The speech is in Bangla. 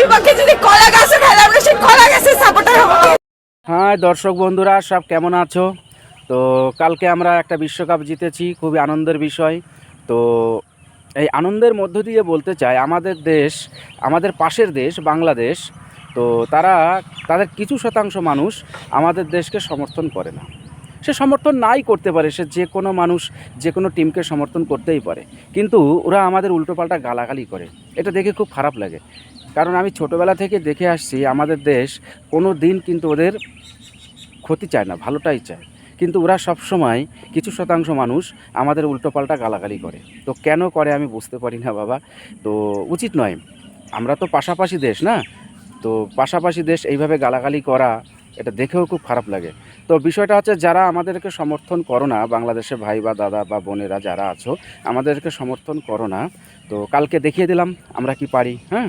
বিপক্ষে যদি কলা খেলে, আমরা সেই কলা গাছের সাপোর্টার হব হ্যাঁ দর্শক বন্ধুরা, সব কেমন আছো? তো কালকে আমরা একটা বিশ্বকাপ জিতেছি, খুবই আনন্দের বিষয়। তো এই আনন্দের মধ্য দিয়ে বলতে চাই, আমাদের দেশ, আমাদের পাশের দেশ, বাংলাদেশ, তো তারা, তাদের কিছু শতাংশ মানুষ আমাদের দেশকে সমর্থন করে না। সে সমর্থন নাই করতে পারে, সে যে কোনো মানুষ, যে কোনো টিমকে সমর্থন করতেই পারে। কিন্তু ওরা আমাদের উল্টোপাল্টা গালাগালি করে। এটা দেখে খুব খারাপ লাগে। কারণ আমি ছোটোবেলা থেকে দেখে আসছি আমাদের দেশ কোনো দিন কিন্তু ওদের ক্ষতি চায় না, ভালোটাই চায়। কিন্তু ওরা সব সময় কিছু শতাংশ মানুষ আমাদের উল্টোপাল্টা গালাগালি করে। তো কেন করে আমি বুঝতে পারি না বাবা। তো উচিত নয়। আমরা তো পাশাপাশি দেশ না? তো পাশাপাশি দেশ এইভাবে গালাগালি করা, এটা দেখেও খুব খারাপ লাগে। তো বিষয়টা হচ্ছে যারা আমাদেরকে সমর্থন করো না বাংলাদেশে ভাই বা দাদা বা বোনেরা যারা আছো, আমাদেরকে সমর্থন করো না। তো কালকে দেখিয়ে দিলাম আমরা কি পারি হ্যাঁ?